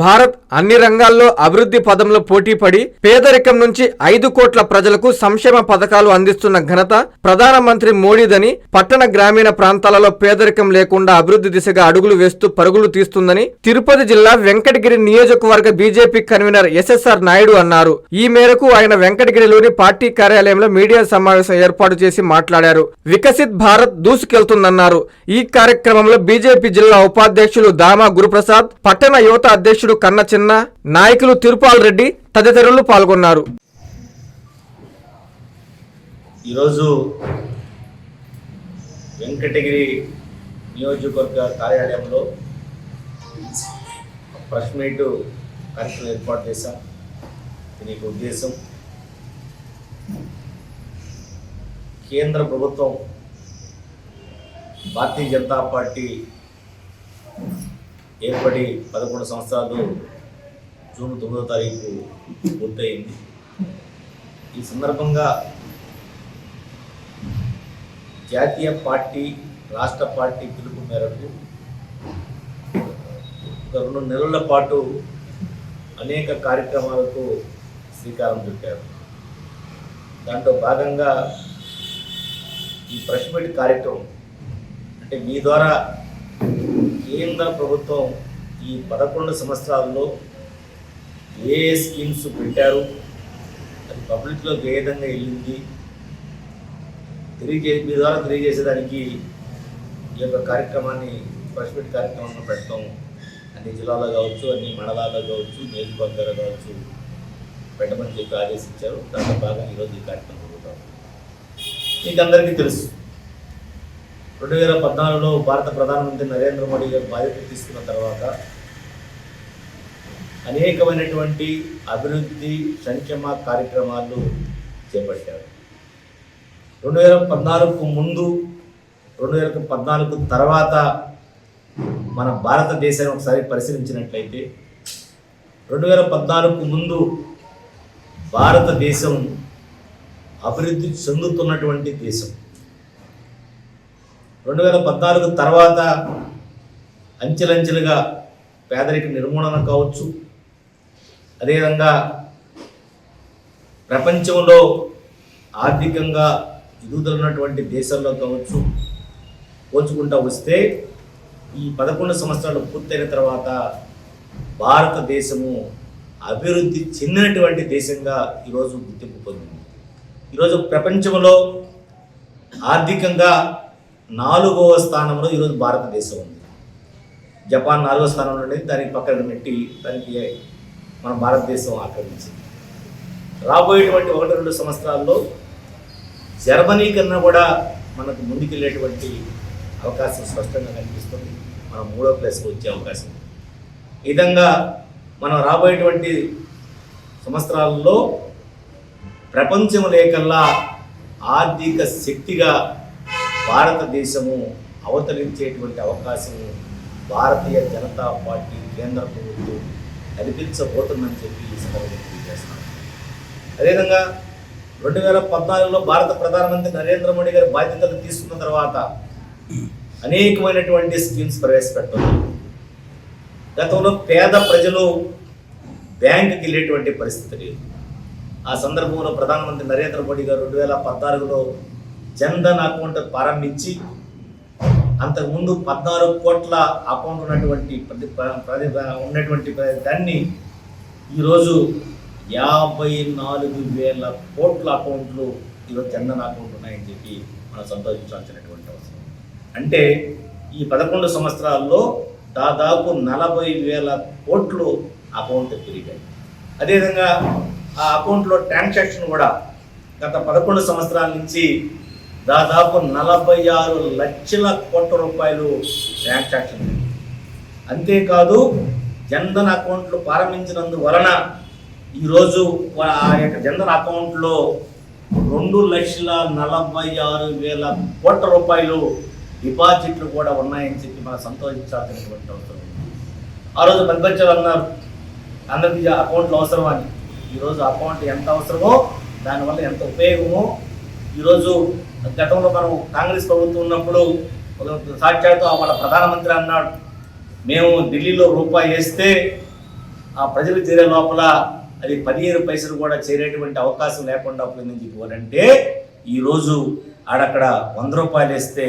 భారత్ అన్ని రంగాల్లో అభివృద్ధి పదంలో పోటీపడి పేదరికం నుంచి ఐదు కోట్ల ప్రజలకు సంక్షేమ పథకాలు అందిస్తున్న ఘనత ప్రధానమంత్రి మోడీదని పట్టణ గ్రామీణ ప్రాంతాలలో పేదరికం లేకుండా అభివృద్ధి దిశగా అడుగులు వేస్తూ పరుగులు తీస్తుందని తిరుపతి జిల్లా వెంకటగిరి నియోజకవర్గ బీజేపీ కన్వీనర్ ఎస్ఎస్ఆర్ నాయుడు అన్నారు. ఈ మేరకు ఆయన వెంకటగిరిలోని పార్టీ కార్యాలయంలో మీడియా సమావేశం ఏర్పాటు చేసి మాట్లాడారు. వికసిత్ భారత్ దూసుకెళ్తుందన్నారు. ఈ కార్యక్రమంలో బీజేపీ జిల్లా ఉపాధ్యక్షులు దామా గురుప్రసాద్ పట్టణ యువత అధ్యక్షుడు కన్న చిన్న నాయకులు తిరుపాల్ రెడ్డి తదితరులు పాల్గొన్నారు. ఈరోజు వెంకటగిరి నియోజకవర్గ కార్యాలయంలో ప్రెస్ మీట్ కార్యక్రమం ఏర్పాటు చేశాం. దీనికి ఉద్దేశం. కేంద్ర ప్రభుత్వం భారతీయ జనతా పార్టీ ఏర్పడి పదకొండు సంవత్సరాలు జూన్ తొమ్మిదో తారీఖు పూర్తయింది. ఈ సందర్భంగా జాతీయ పార్టీ రాష్ట్ర పార్టీ పిలుపు మేరకు ఒక రెండు నెలల పాటు అనేక కార్యక్రమాలకు శ్రీకారం చుట్టారు. దాంట్లో భాగంగా ఈ ప్రెస్ మీట్ కార్యక్రమం అంటే మీ ద్వారా కేంద్ర ప్రభుత్వం ఈ పదకొండు సంవత్సరాల్లో ఏ ఏ స్కీమ్స్ పెట్టారు? అది పబ్లిక్లోకి ఏ విధంగా వెళ్ళింది? తెలియజే మీ ద్వారా తెలియజేసేదానికి ఈ యొక్క కార్యక్రమాన్ని ప్రెస్ మీట్ కార్యక్రమాన్ని పెట్టడం అన్ని జిల్లాలో కావచ్చు అన్ని మండలాల్లో కావచ్చు నియోజకవర్గాల్లో కావచ్చు పెట్టమని చెప్పి ఆదేశించారు. దాంట్లో భాగంగా ఈరోజు ఈ కార్యక్రమం జరుగుతాం మీకు అందరికీ తెలుసు. రెండు వేల పద్నాలుగులో భారత ప్రధానమంత్రి నరేంద్ర మోడీ గారు బాధ్యత తీసుకున్న తర్వాత అనేకమైనటువంటి అభివృద్ధి సంక్షేమ కార్యక్రమాలు చేపట్టారు. రెండు వేల పద్నాలుగుకు ముందు రెండు వేల పద్నాలుగు తర్వాత మన భారతదేశాన్ని ఒకసారి పరిశీలించినట్లయితే రెండు వేల పద్నాలుగుకు ముందు భారతదేశం అభివృద్ధి చెందుతున్నటువంటి దేశం. రెండు వేల పద్నాలుగు తర్వాత అంచెలంచెలుగా పేదరిక నిర్మూలన కావచ్చు. అదేవిధంగా ప్రపంచంలో ఆర్థికంగా ఎదుగుదల దేశాల్లో కావచ్చు. పోల్చుకుంటూ వస్తే ఈ పదకొండు సంవత్సరాలు పూర్తయిన తర్వాత భారతదేశము అభివృద్ధి చెందినటువంటి దేశంగా ఈరోజు గుర్తింపు పొందింది. ఈరోజు ప్రపంచంలో ఆర్థికంగా నాలుగవ స్థానంలో ఈరోజు భారతదేశం ఉంది. జపాన్ నాలుగో స్థానంలో ఉండేది. దానికి పక్కన నెట్టి దానికి మన భారతదేశం ఆక్రమించింది. రాబోయేటువంటి ఒకటి రెండు సంవత్సరాల్లో జర్మనీ కన్నా కూడా మనకు ముందుకెళ్ళేటువంటి అవకాశం స్పష్టంగా కనిపిస్తుంది. మనం మూడో ప్లేస్కి వచ్చే అవకాశం. ఈ విధంగా మనం రాబోయేటువంటి సంవత్సరాల్లో ప్రపంచం లేకల్లా ఆర్థిక శక్తిగా భారతదేశము అవతరించేటువంటి అవకాశము భారతీయ జనతా పార్టీ కేంద్ర ప్రభుత్వం కల్పించబోతుందని చెప్పి ఈ సందర్భంగా తెలియజేస్తున్నాను. అదేవిధంగా రెండు వేల పద్నాలుగులో భారత ప్రధానమంత్రి నరేంద్ర మోడీ గారి బాధ్యతలు తీసుకున్న తర్వాత అనేకమైనటువంటి స్కీమ్స్ ప్రవేశపెట్టడం గతంలో పేద ప్రజలు బ్యాంకుకి వెళ్ళేటువంటి పరిస్థితి లేదు. ఆ సందర్భంలో ప్రధానమంత్రి నరేంద్ర మోడీ గారు రెండు వేల పద్నాలుగులో జన్ధన్ అకౌంట్ ప్రారంభించి అంతకుముందు పద్నాలుగు కోట్ల అకౌంట్ ఉన్నటువంటి ప్రతి ఉన్నటువంటి దాన్ని ఈరోజు యాభై నాలుగు వేల కోట్ల అకౌంట్లు ఈరోజు జన్ధన్ అకౌంట్లు ఉన్నాయని చెప్పి మనం సంతోషించాల్సినటువంటి అవసరం. అంటే ఈ పదకొండు సంవత్సరాల్లో దాదాపు నలభై వేల కోట్లు అకౌంట్ పెరిగాయి. అదేవిధంగా ఆ అకౌంట్లో ట్రాన్సాక్షన్ కూడా గత పదకొండు సంవత్సరాల నుంచి దాదాపు నలభై ఆరు లక్షల కోట్ల రూపాయలు ట్రాన్సాక్షన్ అంతేకాదు జన్ధన్ అకౌంట్లు ప్రారంభించినందువలన ఈరోజు ఆ యొక్క జన్ధన్ అకౌంట్లో రెండు లక్షల నలభై ఆరు వేల కోట్ల రూపాయలు డిపాజిట్లు కూడా ఉన్నాయని చెప్పి మనం సంతోషించాల్సినటువంటి అవసరం ఆ రోజు ప్రతిపక్షాలు అన్నారు అందరికీ అకౌంట్లు అవసరం అని. ఈరోజు అకౌంట్ ఎంత అవసరమో దానివల్ల ఎంత ఉపయోగమో ఈరోజు గతంలో మనం కాంగ్రెస్ ప్రభుత్వం ఉన్నప్పుడు సాక్షాత్తు వాళ్ళ ప్రధానమంత్రి అన్నాడు మేము ఢిల్లీలో రూపాయి వేస్తే ఆ ప్రజలు చేరే లోపల అది పదిహేను పైసలు కూడా చేరేటువంటి అవకాశం లేకుండా పోయిందని చెప్పారంటే ఈరోజు ఆడక్కడ వంద రూపాయలు వేస్తే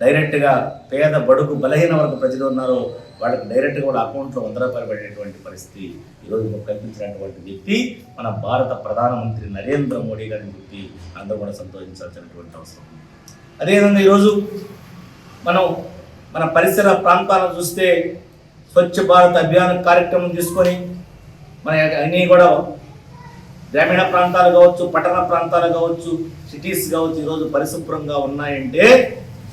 డైరెక్ట్గా పేద బడుగు బలహీన వర్గ ప్రజలు ఉన్నారో వాళ్ళకి డైరెక్ట్గా వాళ్ళ అకౌంట్లో వంద రూపాయలు పడేటువంటి పరిస్థితి ఈరోజు కల్పించినటువంటి వ్యక్తి మన భారత ప్రధానమంత్రి నరేంద్ర మోడీ గారిని చెప్పి అందరూ కూడా సంతోషించాల్సినటువంటి అవసరం అదేవిధంగా ఈరోజు మనం మన పరిసర ప్రాంతాలను చూస్తే స్వచ్ఛ భారత్ అభియాన్ కార్యక్రమం తీసుకొని మన అన్నీ కూడా గ్రామీణ ప్రాంతాలు కావచ్చు పట్టణ ప్రాంతాలు కావచ్చు సిటీస్ కావచ్చు ఈరోజు పరిశుభ్రంగా ఉన్నాయంటే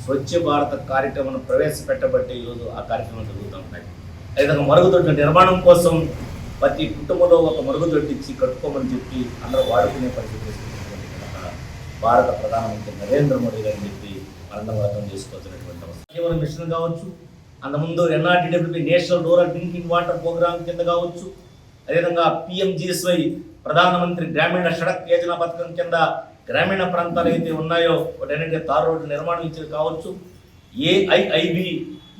స్వచ్ఛ భారత కార్యక్రమం ప్రవేశపెట్టబట్టి ఈరోజు ఆ కార్యక్రమం జరుగుతూ అదేవిధంగా మరుగుదొడ్ల నిర్మాణం కోసం ప్రతి కుటుంబంలో ఒక మరుగుదొడ్డి ఇచ్చి కట్టుకోమని చెప్పి అందరూ వాడుకునే పరిస్థితి భారత ప్రధానమంత్రి నరేంద్ర మోడీ గారిని చెప్పి మనందరం అర్థం చేసుకోవాల్సినటువంటి అవసరం మిషన్ కావచ్చు అంతకుముందు NRTWP national rural drinking water programme కింద కావచ్చు అదేవిధంగా పిఎంజిఎస్వై ప్రధానమంత్రి గ్రామీణ సడక్ యోజన పథకం కింద గ్రామీణ ప్రాంతాలు అయితే ఉన్నాయో వాటన్నిటి తారు రోడ్డు నిర్మాణం ఇచ్చేది కావచ్చు AIIB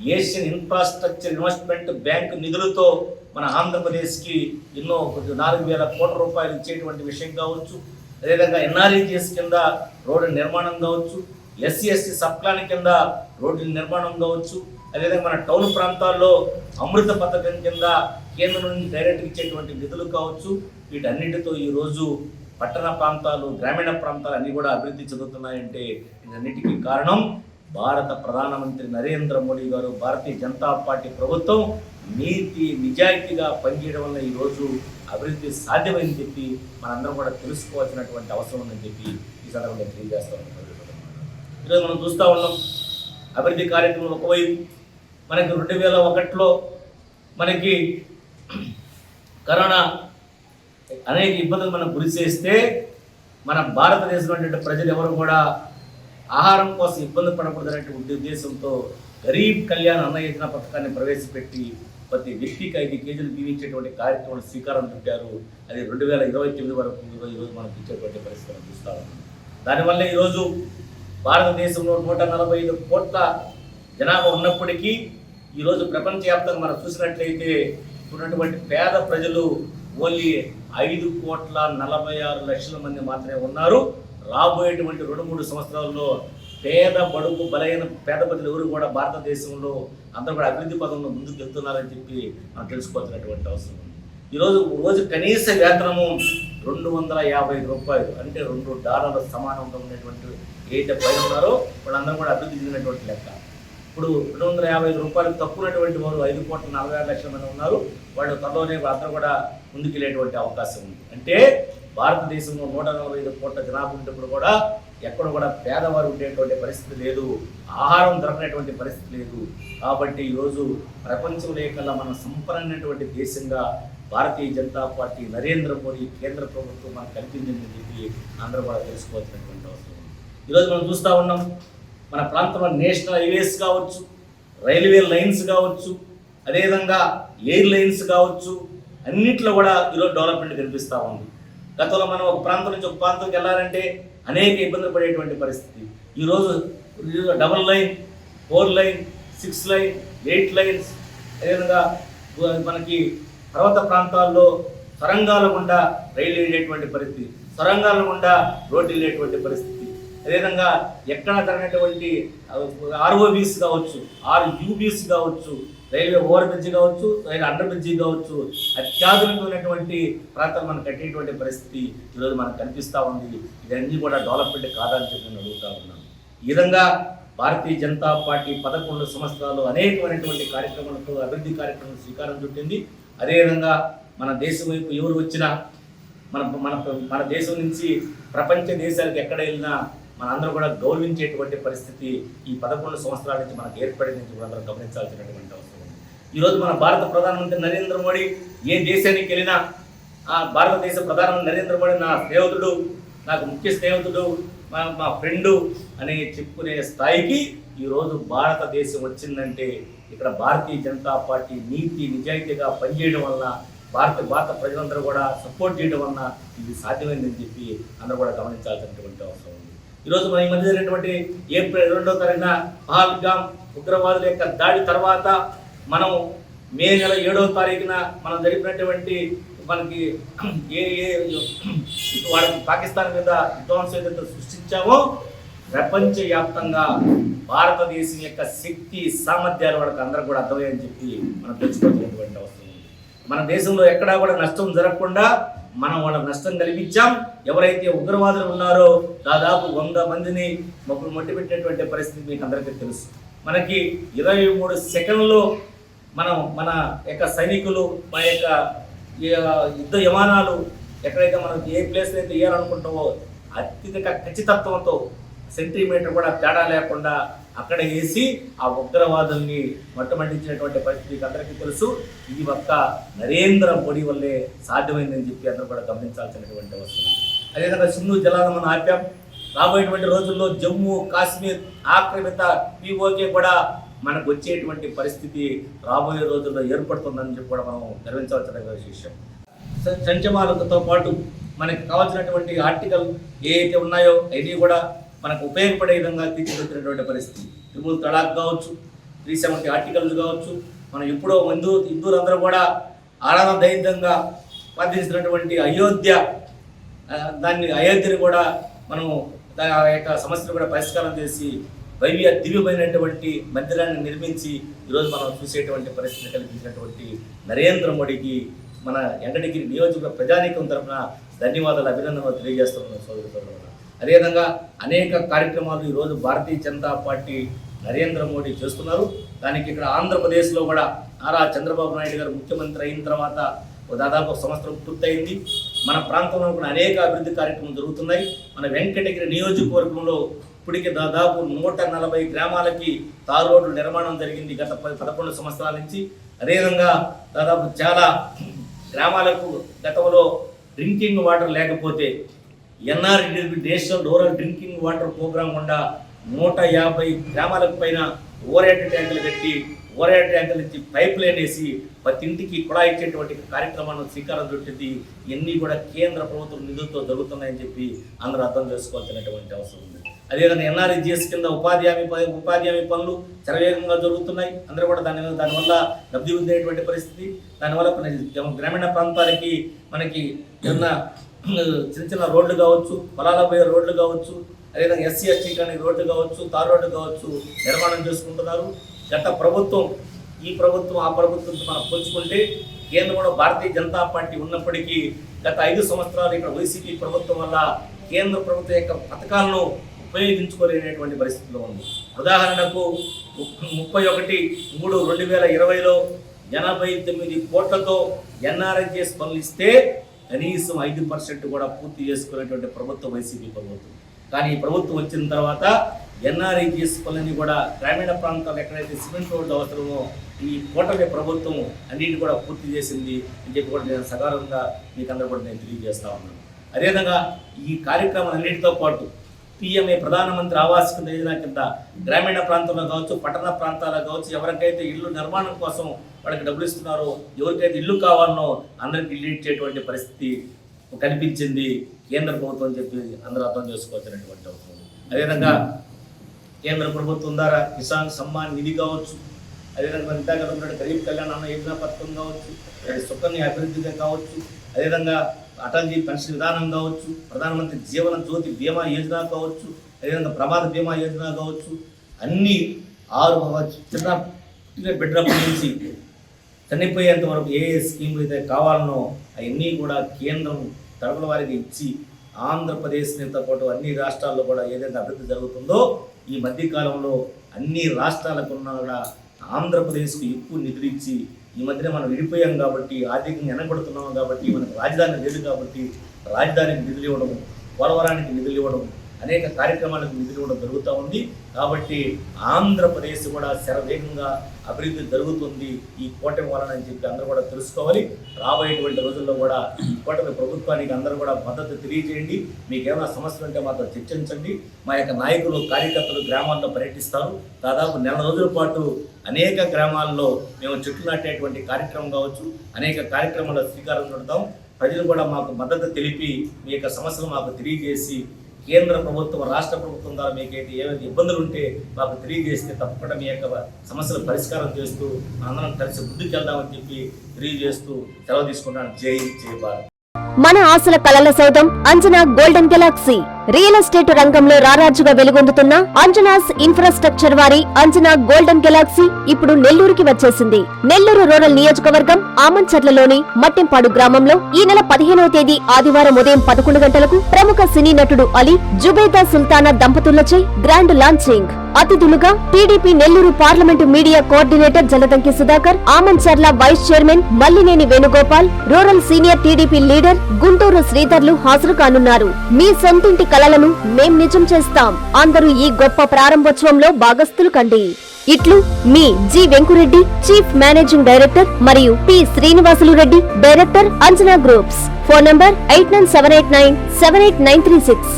Asian infrastructure investment bank నిధులతో మన ఆంధ్రప్రదేశ్కి ఎన్నో నాలుగు వేల కోట్ల రూపాయలు ఇచ్చేటువంటి విషయం కావచ్చు అదేవిధంగా ఎన్ఆర్ఈజిఎస్ కింద రోడ్డు నిర్మాణం కావచ్చు ఎస్సీ ఎస్టీ సబ్ప్లాన్ కింద రోడ్డు నిర్మాణం కావచ్చు అదేవిధంగా మన టౌన్ ప్రాంతాల్లో అమృత పథకం కింద కేంద్రం నుండి డైరెక్ట్ ఇచ్చేటువంటి నిధులు కావచ్చు వీటన్నిటితో ఈరోజు పట్టణ ప్రాంతాలు గ్రామీణ ప్రాంతాలు అన్నీ కూడా అభివృద్ధి చెందుతున్నాయంటే ఇదన్నిటికీ కారణం భారత ప్రధానమంత్రి నరేంద్ర మోడీ గారు భారతీయ జనతా పార్టీ ప్రభుత్వం నీతి నిజాయితీగా పనిచేయడం వల్ల ఈరోజు అభివృద్ధి సాధ్యమైందని చెప్పి మనందరం కూడా తెలుసుకోవాల్సినటువంటి అవసరం ఉందని చెప్పి ఈ సందర్భంగా తెలియజేస్తా ఉన్నాం ఈరోజు మనం చూస్తూ ఉన్నాం అభివృద్ధి కార్యక్రమం ఒకవైపు మనకి రెండు వేల ఒకటిలో మనకి కరోనా అనేక ఇబ్బందులు మనం గురి చేస్తే మన భారతదేశంలో ప్రజలు ఎవరు కూడా ఆహారం కోసం ఇబ్బంది పడకూడదనే ఉద్దేశంతో గరీబ్ కళ్యాణ్ అన్న యోజన పథకాన్ని ప్రవేశపెట్టి ప్రతి వ్యక్తికి ఐదు కేజీలు దీవించేటువంటి కార్యక్రమం శ్రీకారం చుట్టారు అది రెండు వేల ఇరవై తొమ్మిది వరకు ఈరోజు మనం మనకు ఇచ్చేటువంటి పరిస్థితి మనం చూస్తా ఉన్నాం. దానివల్ల ఈరోజు భారతదేశంలో నూట నలభై ఐదు కోట్ల జనాభా ఉన్నప్పటికీ ఈరోజు ప్రపంచవ్యాప్తంగా మనం చూసినట్లయితే ఉన్నటువంటి పేద ప్రజలు ఓన్లీ ఐదు కోట్ల నలభై ఆరు లక్షల మంది మాత్రమే ఉన్నారు. రాబోయేటువంటి రెండు మూడు సంవత్సరాల్లో పేద బడుగు బలైన పేద ప్రజలు ఎవరు కూడా భారతదేశంలో అందరూ కూడా అభివృద్ధి పదంలో ముందుకు వెళ్తున్నారని చెప్పి మనం తెలుసుకోవాల్సినటువంటి అవసరం ఉంది. ఈరోజు రోజు కనీస వేతనము రెండు వందల యాభై ఐదు రూపాయలు అంటే రెండు డాలర్ల సమానంగా ఉన్నటువంటి ఏదైతే పైన ఉన్నారో. వాళ్ళందరూ కూడా అభివృద్ధి చెందినటువంటి లెక్క. ఇప్పుడు రెండు వందల యాభై ఐదు రూపాయలు తక్కువటువంటి వారు ఐదు కోట్ల నలభై ఆరు లక్షల మంది ఉన్నారు. వాళ్ళు త్వరలోనే అందరూ కూడా ముందుకెళ్ళేటువంటి అవకాశం ఉంది. అంటే భారతదేశంలో నూట నలభై ఐదు కోట్ల జనాభా ఉన్నప్పుడు కూడా ఎక్కడ కూడా పేదవారు ఉండేటువంటి పరిస్థితి లేదు. ఆహారం దొరకనటువంటి పరిస్థితి లేదు. కాబట్టి ఈరోజు ప్రపంచంలో కల్లా మనం సంపన్నటువంటి దేశంగా భారతీయ జనతా పార్టీ నరేంద్ర మోడీ కేంద్ర ప్రభుత్వం మనకు కల్పించిందని చెప్పి అందరూ కూడా తెలుసుకోవాల్సినటువంటి అవసరం ఈరోజు మనం చూస్తూ ఉన్నాం మన ప్రాంతంలో నేషనల్ హైవేస్ కావచ్చు రైల్వే లైన్స్ కావచ్చు అదేవిధంగా ఎయిర్ లైన్స్ కావచ్చు అన్నిట్లో కూడా ఈరోజు డెవలప్మెంట్ కనిపిస్తూ ఉంది. గతంలో మనం ఒక ప్రాంతం నుంచి ఒక ప్రాంతంకి వెళ్ళాలంటే అనేక ఇబ్బందులు పడేటువంటి పరిస్థితి. ఈరోజు double line four line six line eight lines అదేవిధంగా మనకి పర్వత ప్రాంతాల్లో సొరంగాల గుండా రైలు వెళ్ళేటువంటి పరిస్థితి సొరంగాల గుండా రోడ్డు వెళ్ళేటువంటి పరిస్థితి. అదేవిధంగా ఎక్కడ తగినటువంటి ఆర్ఓబీస్ కావచ్చు ఆర్ యూబీస్ కావచ్చు రైల్వే ఓవర్ బ్రిడ్జ్ కావచ్చు రైల్వే అండర్ బ్రిడ్జి కావచ్చు అత్యాధునికమైనటువంటి ప్రాంతాలు మనం కట్టేటువంటి పరిస్థితి ఈరోజు మనకు కనిపిస్తూ ఉంది. ఇవన్నీ కూడా డెవలప్మెంట్ కాదని చెప్పి నేను అడుగుతా ఉన్నాను. ఈ విధంగా భారతీయ జనతా పార్టీ పదకొండు సంవత్సరాలు అనేకమైనటువంటి కార్యక్రమాలకు అభివృద్ధి కార్యక్రమాలకు శ్రీకారం చుట్టింది. అదేవిధంగా మన దేశం వైపు ఎవరు వచ్చినా మన మన మన దేశం నుంచి ప్రపంచ దేశాలకు ఎక్కడ వెళ్ళినా మనందరూ కూడా గౌరవించేటువంటి పరిస్థితి ఈ పదకొండు సంవత్సరాల నుంచి మనకు ఏర్పడింది నుంచి గమనించాల్సినటువంటి ఈరోజు మన భారత ప్రధానమంత్రి నరేంద్ర మోడీ ఏ దేశానికి వెళ్ళినా ఆ భారతదేశ ప్రధానమంత్రి నరేంద్ర మోడీ నా స్నేహితుడు నాకు ముఖ్య స్నేహితుడు మా మా ఫ్రెండు అని చెప్పుకునే స్థాయికి ఈరోజు భారతదేశం వచ్చిందంటే ఇక్కడ భారతీయ జనతా పార్టీ నీతి నిజాయితీగా పనిచేయడం వలన భారత భారత ప్రజలందరూ కూడా సపోర్ట్ చేయడం వలన ఇది సాధ్యమైందని చెప్పి అందరూ కూడా గమనించాల్సినటువంటి అవసరం ఉంది. ఈరోజు మన ఈ మధ్య జరిగినటువంటి ఏప్రిల్ రెండో తారీఖున పహల్గామ్ ఉగ్రవాదుల యొక్క దాడి తర్వాత మనం మే నెల ఏడవ తారీఖున మనం జరిపినటువంటి మనకి ఏ ఏ వాళ్ళకి పాకిస్తాన్ మీద విధ్వంసం ఏదైతే సృష్టించామో ప్రపంచవ్యాప్తంగా భారతదేశం యొక్క శక్తి సామర్థ్యాలు వాళ్ళకి అందరూ కూడా అర్థమయ్యని చెప్పి మనం తెలుసుకోవాల్సినటువంటి అవసరం ఉంది. మన దేశంలో ఎక్కడా కూడా నష్టం జరగకుండా మనం వాళ్ళకి నష్టం కలిగించాం ఎవరైతే ఉగ్రవాదులు ఉన్నారో దాదాపు వంద మందిని మొక్కలు మొట్టిపెట్టినటువంటి పరిస్థితి మీకు అందరికీ తెలుసు. మనకి ఇరవై మూడు సెకండ్లో మనం మన యొక్క సైనికులు మన యొక్క ఈ, యుద్ధ విమానాలు ఎక్కడైతే మనం ఏ ప్లేస్ అయితే వేయాలనుకుంటామో అత్యధిక ఖచ్చితత్వంతో సెంటీమీటర్ కూడా తేడా లేకుండా అక్కడ వేసి ఆ ఉగ్రవాదుల్ని మట్టుమండించినటువంటి పరిస్థితి మీకు అందరికీ తెలుసు. ఇది ఒక్క నరేంద్ర మోడీ వల్లే సాధ్యమైందని చెప్పి అందరూ కూడా గమనించాల్సినటువంటి అవసరం అదేవిధంగా సింధు జలాలను మనం ఆపాం. రాబోయేటువంటి రోజుల్లో జమ్మూ కాశ్మీర్ ఆక్రమిత పీఓకే కూడా మనకు వచ్చేటువంటి పరిస్థితి రాబోయే రోజుల్లో ఏర్పడుతుందని చెప్పి కూడా మనం గర్వించవలసిన విషయం. సంచమాలతో పాటు మనకు కావాల్సినటువంటి ఆర్టికల్ ఏ అయితే ఉన్నాయో అవి కూడా మనకు ఉపయోగపడే విధంగా తీర్చిదిద్దినటువంటి పరిస్థితి. త్రిపుల్ తడాక్ కావచ్చు త్రీ సెవెంటీ ఆర్టికల్స్ కావచ్చు మనం ఎప్పుడో హిందూ హిందువులందరూ కూడా ఆరాధన దైత్యంగా ప్రార్థించినటువంటి అయోధ్య దాన్ని అయోధ్యని కూడా మనం దాని ఆ యొక్క సమస్యను కూడా పరిష్కారం చేసి వైవ్య దివ్యమైనటువంటి మందిరాన్ని నిర్మించి ఈరోజు మనం చూసేటువంటి పరిస్థితి కల్పించినటువంటి నరేంద్ర మోడీకి మన ఎండడిగిరి నియోజక ప్రజానీకం తరఫున ధన్యవాదాలు అభినందనలు తెలియజేస్తున్నాను సోదరు సోదరులు అదేవిధంగా అనేక కార్యక్రమాలు ఈరోజు భారతీయ జనతా పార్టీ నరేంద్ర మోడీ చేస్తున్నారు. దానికి ఇక్కడ ఆంధ్రప్రదేశ్లో కూడా నారా చంద్రబాబు నాయుడు గారు ముఖ్యమంత్రి అయిన తర్వాత దాదాపు ఒక సంవత్సరం పూర్తయింది. మన ప్రాంతంలో కూడా అనేక అభివృద్ధి కార్యక్రమాలు జరుగుతున్నాయి. మన వెంకటగిరి నియోజకవర్గంలో ఇప్పటికి దాదాపు నూట నలభై గ్రామాలకి తారు రోడ్లు నిర్మాణం జరిగింది గత పది పదకొండు సంవత్సరాల నుంచి. అదేవిధంగా దాదాపు చాలా గ్రామాలకు గతంలో డ్రింకింగ్ వాటర్ లేకపోతే NRED national rural drinking water programme గుండా నూట యాభై గ్రామాలకు పైన ఓరేట ట్యాంకులు కట్టి ఓరేట ట్యాంకులు ఇచ్చి పైప్ లైన్ వేసి ప్రతి ఇంటికి కుళాయి ఇచ్చేటువంటి కార్యక్రమాన్ని శ్రీకారం చుట్టింది. ఇవన్నీ కూడా కేంద్ర ప్రభుత్వం నిధులతో జరుగుతున్నాయని చెప్పి అందరూ అర్థం చేసుకోవాల్సినటువంటి అవసరం ఉంది. అదేవిధంగా ఎన్ఆర్జిఎస్ కింద ఉపాధి హామీ ఉపాధి హామీ పనులు చరవేగంగా జరుగుతున్నాయి. అందరూ కూడా దాని దానివల్ల లబ్ధి పొందేటువంటి పరిస్థితి. దానివల్ల గ్రామీణ ప్రాంతాలకి మనకి ఏమన్నా చిన్న చిన్న రోడ్లు కావచ్చు పొలాల పోయే రోడ్లు కావచ్చు అదేవిధంగా ఎస్సీ ఎస్టీ కానీ రోడ్లు కావచ్చు తార్ రోడ్డు కావచ్చు నిర్మాణం చేసుకుంటున్నారు. గత ప్రభుత్వం ఈ ప్రభుత్వం ఆ ప్రభుత్వంతో మనం పోల్చుకుంటే కేంద్రంలో భారతీయ జనతా పార్టీ ఉన్నప్పటికీ గత ఐదు సంవత్సరాలు ఇక్కడ వైసీపీ ప్రభుత్వం వల్ల కేంద్ర ప్రభుత్వం యొక్క పథకాలను ఉపయోగించుకోలేనటువంటి పరిస్థితిలో ఉంది. ఉదాహరణకు ము- ముప్పై ఒకటి మూడు రెండు వేల ఇరవైలో ఎనభై తొమ్మిది కోట్లతో ఎన్ఆర్ఎస్ఎస్ పనులు ఇస్తే కనీసం ఐదు పర్సెంట్ కూడా పూర్తి చేసుకునేటువంటి ప్రభుత్వం వైసీపీ ప్రభుత్వం. కానీ ఈ ప్రభుత్వం వచ్చిన తర్వాత ఎన్ఆర్ఈజిఎస్ పనులని కూడా గ్రామీణ ప్రాంతాలు ఎక్కడైతే సిమెంట్ రోడ్లు అవసరమో ఈ కూటమి ప్రభుత్వం అన్నింటిని కూడా పూర్తి చేసింది అని చెప్పి కూడా నేను సకాలంగా మీకు అందరూ కూడా నేను తెలియజేస్తా ఉన్నాను. అదేవిధంగా ఈ కార్యక్రమాలన్నింటితో పాటు పిఎంఏ ప్రధానమంత్రి ఆవాస్ కింద యోజన కింద గ్రామీణ ప్రాంతంలో కావచ్చు పట్టణ ప్రాంతాల్లో కావచ్చు ఎవరికైతే ఇల్లు నిర్మాణం కోసం వాళ్ళకి డబ్బులు ఇస్తున్నారో ఎవరికైతే ఇల్లు కావాలనో అందరికి ఇల్లు ఇచ్చేటువంటి పరిస్థితి కనిపించింది. కేంద్ర ప్రభుత్వం చెప్పి అందరూ అర్థం చేసుకోవాల్సినటువంటి అవుతుంది అదేవిధంగా కేంద్ర ప్రభుత్వం ద్వారా కిసాన్ సమ్మాన్ నిధి కావచ్చు అదేవిధంగా ఇంతగా ఉన్నటువంటి గరీబ్ కళ్యాణ్ అన్న యోజన పథకం కావచ్చు సుకన్య అభివృద్ధిగా కావచ్చు అదేవిధంగా అటల్జీ పెన్షన్ విధానం కావచ్చు ప్రధానమంత్రి జీవన జ్యోతి బీమా యోజన కావచ్చు అదేవిధంగా ప్రమాద బీమా యోజన కావచ్చు అన్ని ఆరు చిన్న పుట్టిన బిడ్డలప్పటి నుంచి చనిపోయేంత వరకు ఏ ఏ స్కీములు అయితే కావాలనో అవన్నీ కూడా కేంద్రం తరపుల వారికి ఇచ్చి ఆంధ్రప్రదేశ్తో పాటు అన్ని రాష్ట్రాల్లో కూడా ఏదైతే అభివృద్ధి జరుగుతుందో ఈ మధ్యకాలంలో అన్ని రాష్ట్రాలకు కూడా ఆంధ్రప్రదేశ్కు ఎక్కువ నిధులు ఇచ్చి ఈ మధ్యన మనం విడిపోయాం కాబట్టి ఆర్థికంగా వెనకబడుతున్నాం కాబట్టి మనకు రాజధాని లేదు కాబట్టి రాజధానికి నిధులు ఇవ్వడము పోలవరానికి నిధులు ఇవ్వడం అనేక కార్యక్రమాలకు నిధులు కూడా జరుగుతూ ఉంది. కాబట్టి ఆంధ్రప్రదేశ్ కూడా శరవేగంగా అభివృద్ధి జరుగుతుంది ఈ కూటమి వలన అని చెప్పి అందరూ కూడా తెలుసుకోవాలి. రాబోయేటువంటి రోజుల్లో కూడా ఈ కూటమి ప్రభుత్వానికి అందరూ కూడా మద్దతు తెలియజేయండి. మీకు ఏమైనా సమస్యలు ఉంటే మాతో చర్చించండి. మా యొక్క నాయకులు కార్యకర్తలు గ్రామాల్లో పర్యటిస్తారు. దాదాపు నెల రోజుల పాటు అనేక గ్రామాల్లో మేము చెట్లు నాటేటువంటి కార్యక్రమం కావచ్చు అనేక కార్యక్రమాల్లో శ్రీకారం చుడతాం. ప్రజలు కూడా మాకు మద్దతు తెలిపి మీ యొక్క సమస్యలు మాకు తెలియజేసి కేంద్ర ప్రభుత్వం రాష్ట్ర ప్రభుత్వం ద్వారా మీకైతే ఏమైనా ఇబ్బందులు ఉంటే మాకు తెలియజేస్తే తప్పకుండా మీ యొక్క సమస్యలు పరిష్కారం చేస్తూ మనందరం కలిసి ముందుకెళ్దామని చెప్పి తెలియజేస్తూ సెలవు తీసుకున్నాను జై జై భారత్. మన ఆశల కలల సైతం Anjana golden galaxy. Real estate రంగంలో రారాజుగా వెలుగొందుతున్న అంజనాస్ ఇన్ఫ్రాస్ట్రక్చర్ వారి అంజనా గోల్డెన్ గెలాక్సీ ఇప్పుడు నెల్లూరుకి వచ్చేసింది. నెల్లూరు రూరల్ నియోజకవర్గం ఆమంచర్లలోని మట్టెంపాడు గ్రామంలో ఈ నెల పదిహేనవ తేదీ ఆదివారం ఉదయం పదకొండు గంటలకు ప్రముఖ సినీ నటుడు అలీ జుబేదా సుల్తానా దంపతులచే గ్రాండ్ లాంచింగ్. అతిథులుగా TDP Nellore parliament media coordinator Jaladanki Sudhakar Amancharla vice chairman Mallineni Venugopal rural senior TDP leader Guntur శ్రీధర్లు హాజరు కానున్నారు. మీ సొంతింటి కలలను మేం నిజం చేస్తాం. అందరూ ఈ గొప్ప ప్రారంభోత్సవంలో భాగస్థులు కండి. ఇట్లు మీ G Venkureddy chief managing director మరియు P Srinivasulu Reddy director Anjana groups. Phone number eight nine seven eight nine seven eight nine three six.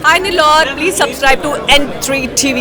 Hi Nilor, please subscribe to N3 TV.